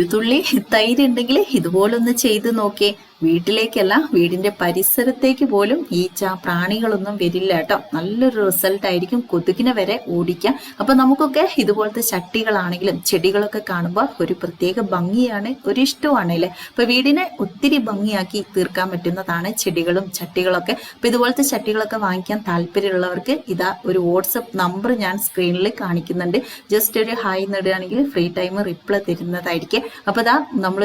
ഒരു തുള്ളി തൈര് ഉണ്ടെങ്കിൽ ഇതുപോലൊന്ന് ചെയ്ത് നോക്കിയേ വീട്ടിലേക്കല്ല വീടിന്റെ പരിസരത്തേക്ക് പോലും ഈച്ച പ്രാണികളൊന്നും വരില്ല കേട്ടോ. നല്ലൊരു റിസൾട്ട് ആയിരിക്കും കൊതുകിനെ വരെ ഓടിക്കാം അപ്പൊ നമുക്കൊക്കെ ഇതുപോലത്തെ ചട്ടികളാണെങ്കിലും ചെടികളൊക്കെ കാണുമ്പോൾ ഒരു പ്രത്യേക ഭംഗിയാണ് ഒരു ഇഷ്ടമാണ് അല്ലേ? അപ്പൊ വീടിനെ ഒത്തിരി ഭംഗിയാക്കി തീർക്കാൻ പറ്റുന്നതാണ് ചെടികളും ചട്ടികളൊക്കെ. അപ്പൊ ഇതുപോലത്തെ ചട്ടികളൊക്കെ വാങ്ങിക്കാൻ താല്പര്യമുള്ളവർക്ക് ഇതാ ഒരു വാട്സപ്പ് നമ്പർ ഞാൻ സ്ക്രീനിൽ കാണിക്കുന്നുണ്ട്. ജസ്റ്റ് ഒരു ഹായ് നേടുകയാണെങ്കിൽ ഫ്രീ ടൈം റിപ്ലൈ തരുന്നതായിരിക്കും. അപ്പൊ ഇതാ നമ്മൾ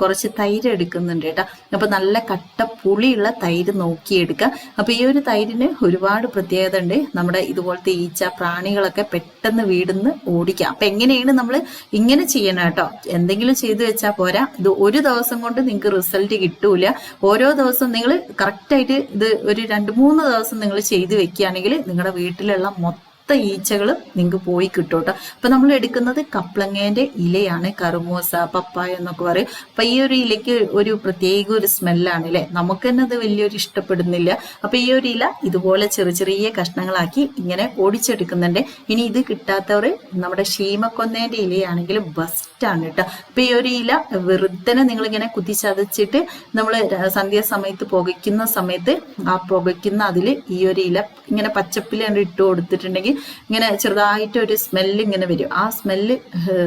കുറച്ച് തൈര് എടുക്കുന്നുണ്ട് കേട്ടോ. അപ്പൊ നല്ല കട്ട പുളിയുള്ള തൈര് നോക്കിയെടുക്കുക. അപ്പൊ ഈ ഒരു തൈരിന് ഒരുപാട് പ്രത്യേകത ഉണ്ട് നമ്മുടെ ഇതുപോലത്തെ ഈച്ച പ്രാണികളൊക്കെ പെട്ടെന്ന് വീടുന്ന് ഓടിക്കാം. അപ്പൊ എങ്ങനെയാണ് നമ്മൾ ഇങ്ങനെ ചെയ്യണം കേട്ടോ? എന്തെങ്കിലും ചെയ്തു വെച്ചാൽ പോരാ. ഇത് ഒരു ദിവസം കൊണ്ട് നിങ്ങൾക്ക് റിസൾട്ട് കിട്ടൂല. ഓരോ ദിവസം നിങ്ങൾ കറക്റ്റായിട്ട് ഇത് ഒരു രണ്ട് മൂന്ന് ദിവസം നിങ്ങൾ ചെയ്തു വെക്കുകയാണെങ്കിൽ നിങ്ങളുടെ വീട്ടിലുള്ള മൊത്തം മൊത്ത ഈച്ചകൾ നിങ്ങൾക്ക് പോയി കിട്ടും കേട്ടോ അപ്പൊ നമ്മൾ എടുക്കുന്നത് കപ്ലങ്ങേന്റെ ഇലയാണ് കറുമൂസ പപ്പായ എന്നൊക്കെ പറയും. അപ്പൊ ഈ ഒരു ഇലയ്ക്ക് ഒരു പ്രത്യേക ഒരു സ്മെല്ലാണ് അല്ലെ നമുക്ക് തന്നെ അത് വലിയൊരു ഇഷ്ടപ്പെടുന്നില്ല. അപ്പൊ ഈ ഒരു ഇല ഇതുപോലെ ചെറിയ ചെറിയ കഷ്ണങ്ങളാക്കി ഇങ്ങനെ ഓടിച്ചെടുക്കുന്നുണ്ട് ഇനി ഇത് കിട്ടാത്തവർ നമ്മുടെ ഷീമക്കൊന്നേന്റെ ഇലയാണെങ്കിൽ ബെസ്റ്റ് ആണ് കേട്ടോ അപ്പൊ ഈ ഒരു ഇല വെറുതെ നിങ്ങളിങ്ങനെ കുത്തിച്ചതച്ചിട്ട് നമ്മൾ സന്ധ്യാസമയത്ത് പുകയ്ക്കുന്ന സമയത്ത് ആ പുകയ്ക്കുന്ന അതിൽ ഈ ഒരു ഇല ഇങ്ങനെ പച്ചപ്പിൽ കണ്ട് ഇട്ട് കൊടുത്തിട്ടുണ്ടെങ്കിൽ ഇങ്ങനെ ചെറുതായിട്ട് ഒരു സ്മെല്ല് ഇങ്ങനെ വരും. ആ സ്മെല്ല്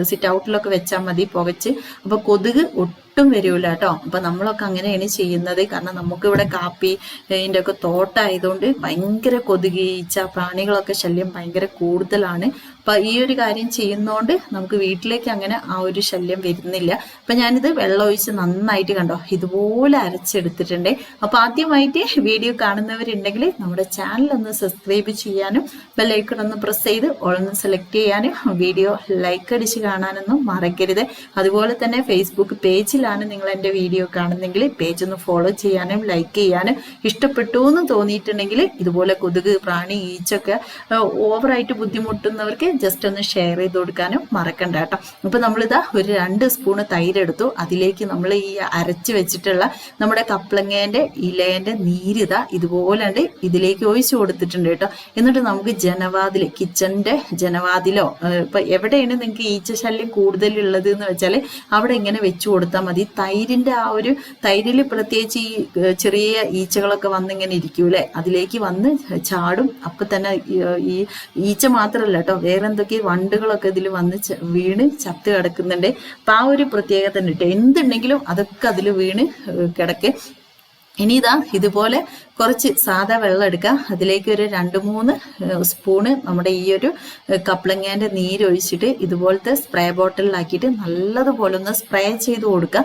സിറ്റ് ഔട്ടിലൊക്കെ വെച്ചാൽ മതി പുകച്ച്. അപ്പോൾ കൊതുക് ഒട്ടും വരൂല കേട്ടോ അപ്പൊ നമ്മളൊക്കെ അങ്ങനെയാണ് ചെയ്യുന്നത്. കാരണം നമുക്ക് ഇവിടെ കാപ്പി ഇതിന്റെ ഒക്കെ തോട്ടായതുകൊണ്ട് ഭയങ്കര കൊതുകീച്ച പ്രാണികളൊക്കെ ശല്യം ഭയങ്കര കൂടുതലാണ്. അപ്പൊ ഈ ഒരു കാര്യം ചെയ്യുന്നതുകൊണ്ട് നമുക്ക് വീട്ടിലേക്ക് അങ്ങനെ ആ ഒരു ശല്യം വരുന്നില്ല. അപ്പൊ ഞാനിത് വെള്ളം ഒഴിച്ച് നന്നായിട്ട് കണ്ടോ ഇതുപോലെ അരച്ചെടുത്തിട്ടുണ്ട്. അപ്പൊ ആദ്യമായിട്ട് വീഡിയോ കാണുന്നവരുണ്ടെങ്കിൽ നമ്മുടെ ചാനൽ ഒന്ന് സബ്സ്ക്രൈബ് ചെയ്യാനും ബെല്ലൈക്കൺ ഒന്ന് പ്രസ് ചെയ്ത് ഓളൊന്ന് സെലക്ട് ചെയ്യാനും വീഡിയോ ലൈക്ക് അടിച്ച് കാണാനൊന്നും മറക്കരുത്. അതുപോലെ തന്നെ ഫേസ്ബുക്ക് പേജിലാണ് നിങ്ങൾ എന്റെ വീഡിയോ കാണുന്നെങ്കിൽ പേജ് ഒന്ന് ഫോളോ ചെയ്യാനും ലൈക്ക് ചെയ്യാനും ഇഷ്ടപ്പെട്ടു എന്ന് തോന്നിയിട്ടുണ്ടെങ്കിൽ ഇതുപോലെ കൊതുക് പ്രാണി ഈച്ചൊക്കെ ഓവറായിട്ട് ബുദ്ധിമുട്ടുന്നവർക്ക് ജസ്റ്റ് ഒന്ന് ഷെയർ ചെയ്ത് കൊടുക്കാനും മറക്കണ്ട കേട്ടോ. അപ്പൊ നമ്മളിതാ ഒരു രണ്ട് സ്പൂണ് തൈരെടുത്തു. അതിലേക്ക് നമ്മൾ ഈ അരച്ച് വെച്ചിട്ടുള്ള നമ്മുടെ കപ്ലങ്ങേന്റെ ഇലേന്റെ നീരിത ഇതുപോലെ ഇതിലേക്ക് ഒഴിച്ചു കൊടുത്തിട്ടുണ്ട് കേട്ടോ. എന്നിട്ട് നമുക്ക് ജനവാതിൽ കിച്ചന്റെ ജനവാതിലോ ഇപ്പൊ എവിടെയാണ് നിങ്ങൾക്ക് ഈച്ച ശല്യം കൂടുതലുള്ളത് എന്ന് വെച്ചാൽ അവിടെ ഇങ്ങനെ വെച്ചു കൊടുത്താൽ മതി. തൈരിന്റെ ആ ഒരു തൈരിൽ പ്രത്യേകിച്ച് ഈ ചെറിയ ഈച്ചകളൊക്കെ വന്നിങ്ങനെ ഇരിക്കൂലേ അതിലേക്ക് വന്ന് ചാടും. അപ്പൊ തന്നെ ഈ- ഈച്ച മാത്രമല്ല കേട്ടോ വേറെ എന്തൊക്കെ വണ്ടുകളൊക്കെ ഇതിൽ വന്ന് വീണ് ചത്ത് കിടക്കുന്നുണ്ട്. അപ്പൊ ആ ഒരു പ്രത്യേകത തന്നെ കേട്ടോ എന്തുണ്ടെങ്കിലും അതൊക്കെ അതിൽ വീണ് കിടക്കെ. ഇനി ഇതാ ഇതുപോലെ കുറച്ച് സാധാ വെള്ളം എടുക്കുക. അതിലേക്ക് ഒരു രണ്ട് മൂന്ന് സ്പൂണ് നമ്മുടെ ഈ ഒരു കപ്ലങ്ങേന്റെ കപ്ലങ്ങേന്റെ നീര് ഒഴിച്ചിട്ട് ഇതുപോലത്തെ സ്പ്രേ ബോട്ടിലാക്കിയിട്ട് നല്ലതുപോലെ ഒന്ന് സ്പ്രേ ചെയ്ത് കൊടുക്കുക.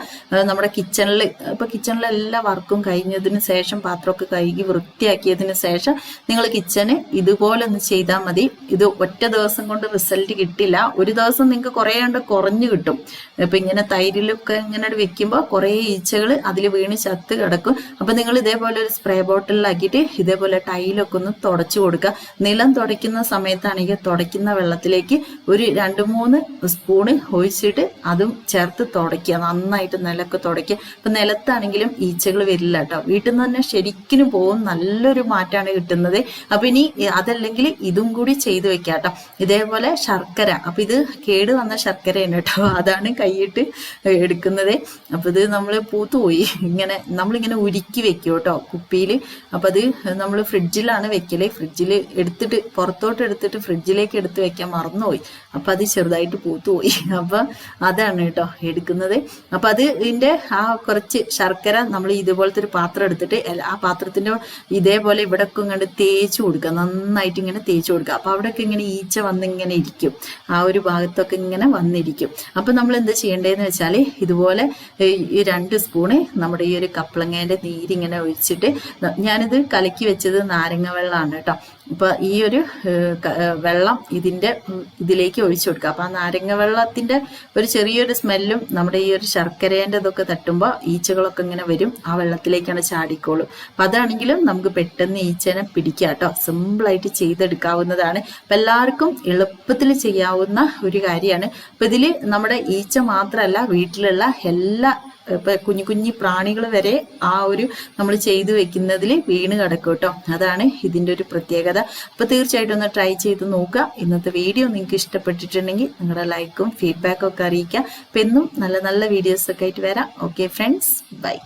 നമ്മുടെ കിച്ചണിൽ ഇപ്പൊ കിച്ചണിലെ എല്ലാ വർക്കും കഴിഞ്ഞതിന് ശേഷം പാത്രമൊക്കെ കഴുകി വൃത്തിയാക്കിയതിന് ശേഷം നിങ്ങൾ കിച്ചണ് ഇതുപോലെ ഒന്ന് ചെയ്താൽ മതി. ഇത് ഒറ്റ ദിവസം കൊണ്ട് റിസൾട്ട് കിട്ടില്ല. ഒരു ദിവസം നിങ്ങൾക്ക് കുറേ കണ്ട് കുറഞ്ഞു കിട്ടും. ഇപ്പൊ ഇങ്ങനെ തൈരിലൊക്കെ ഇങ്ങനെ വെക്കുമ്പോൾ കുറേ ഈച്ചകൾ അതിൽ വീണ് ചത്ത് കിടക്കും. അപ്പൊ നിങ്ങൾ ഇതേപോലെ ഒരു സ്പ്രേ ബോട്ടിലാക്കിയിട്ട് ഇതേപോലെ ടൈലൊക്കെ ഒന്ന് തുടച്ചു കൊടുക്കുക. നിലം തുടയ്ക്കുന്ന സമയത്താണെങ്കിൽ തുടയ്ക്കുന്ന വെള്ളത്തിലേക്ക് ഒരു രണ്ട് മൂന്ന് സ്പൂണ് ഒഴിച്ചിട്ട് അതും ചേർത്ത് തുടയ്ക്കുക. നന്നായിട്ട് നിലമൊക്കെ തുടയ്ക്കുക. അപ്പൊ നിലത്താണെങ്കിലും ഈച്ചകൾ വരില്ല കേട്ടോ. വീട്ടിൽ നിന്ന് തന്നെ ശരിക്കും പോകും. നല്ലൊരു മാറ്റാണ് കിട്ടുന്നത്. അപ്പൊ ഇനി അതല്ലെങ്കിൽ ഇതും കൂടി ചെയ്തു വെക്കാം കേട്ടോ. ഇതേപോലെ ശർക്കര. അപ്പൊ ഇത് കേട് വന്ന ശർക്കരയാണ് കേട്ടോ. അതാണ് കൈയിട്ട് എടുക്കുന്നത്. അപ്പൊ ഇത് നമ്മൾ പൂത്തുപോയി. ഇങ്ങനെ നമ്മളിങ്ങനെ ഉരുക്കി വെക്കും കേട്ടോ കുപ്പിയിൽ അപ്പം അത് നമ്മൾ ഫ്രിഡ്ജിലാണ് വെക്കൽ. ഫ്രിഡ്ജിൽ എടുത്തിട്ട് പുറത്തോട്ട് എടുത്തിട്ട് ഫ്രിഡ്ജിലേക്ക് എടുത്ത് വെക്കാൻ മറന്നുപോയി. അപ്പം അത് ചെറുതായിട്ട് പൂത്തുപോയി. അപ്പം അതാണ് കേട്ടോ എടുക്കുന്നത്. അപ്പം അത് ഇതിന്റെ ആ കുറച്ച് ശർക്കര നമ്മൾ ഇതുപോലത്തെ ഒരു പാത്രം എടുത്തിട്ട് ആ പാത്രത്തിന്റെ ഇതേപോലെ ഇവിടെ ഒക്കെ ഇങ്ങനെ തേച്ച് കൊടുക്കുക. നന്നായിട്ട് ഇങ്ങനെ തേച്ച് കൊടുക്കുക. അപ്പം അവിടെയൊക്കെ ഇങ്ങനെ ഈച്ച വന്നിങ്ങനെ ഇരിക്കും. ആ ഒരു ഭാഗത്തൊക്കെ ഇങ്ങനെ വന്നിരിക്കും. അപ്പം നമ്മൾ എന്താ ചെയ്യേണ്ടതെന്ന് വെച്ചാൽ ഇതുപോലെ ഈ രണ്ട് സ്പൂണ് നമ്മുടെ ഈ ഒരു കപ്ലങ്ങേന്റെ നീരിങ്ങനെ ഒഴിച്ചിട്ട് ഞാനിത് കലക്കി വെച്ചത് നാരങ്ങ വെള്ളമാണ് കേട്ടോ. അപ്പൊ ഈ ഒരു വെള്ളം ഇതിന്റെ ഇതിലേക്ക് ഒഴിച്ചു കൊടുക്കുക. അപ്പൊ ആ നാരങ്ങ വെള്ളത്തിന്റെ ഒരു ചെറിയൊരു സ്മെല്ലും നമ്മുടെ ഈ ഒരു ശർക്കരേന്റെ ഇതൊക്കെ തട്ടുമ്പോൾ ഈച്ചകളൊക്കെ ഇങ്ങനെ വരും. ആ വെള്ളത്തിലേക്കാണ് ചാടിക്കോളും. അപ്പൊ അതാണെങ്കിലും നമുക്ക് പെട്ടെന്ന് ഈച്ചനെ പിടിക്കുക കേട്ടോ. സിമ്പിളായിട്ട് ചെയ്തെടുക്കാവുന്നതാണ്. അപ്പൊ എല്ലാവർക്കും എളുപ്പത്തിൽ ചെയ്യാവുന്ന ഒരു കാര്യമാണ്. അപ്പൊ ഇതിൽ നമ്മുടെ ഈച്ച മാത്രമല്ല വീട്ടിലുള്ള എല്ലാ കുഞ്ഞു കുഞ്ഞു പ്രാണികൾ വരെ ആ ഒരു നമ്മൾ ചെയ്തു വെക്കുന്നതിൽ വീണ് കിടക്കും കേട്ടോ. അതാണ് ഇതിന്റെ ഒരു പ്രത്യേകത. അപ്പൊ തീർച്ചയായിട്ടും ഒന്ന് ട്രൈ ചെയ്ത് നോക്കുക. ഇന്നത്തെ വീഡിയോ നിങ്ങൾക്ക് ഇഷ്ടപ്പെട്ടിട്ടുണ്ടെങ്കിൽ നിങ്ങളുടെ ലൈക്കും ഫീഡ്ബാക്കും ഒക്കെ അറിയിക്കുക. അപ്പം എന്നും നല്ല നല്ല വീഡിയോസ് ഒക്കെ ആയിട്ട് വരാം. Okay friends bye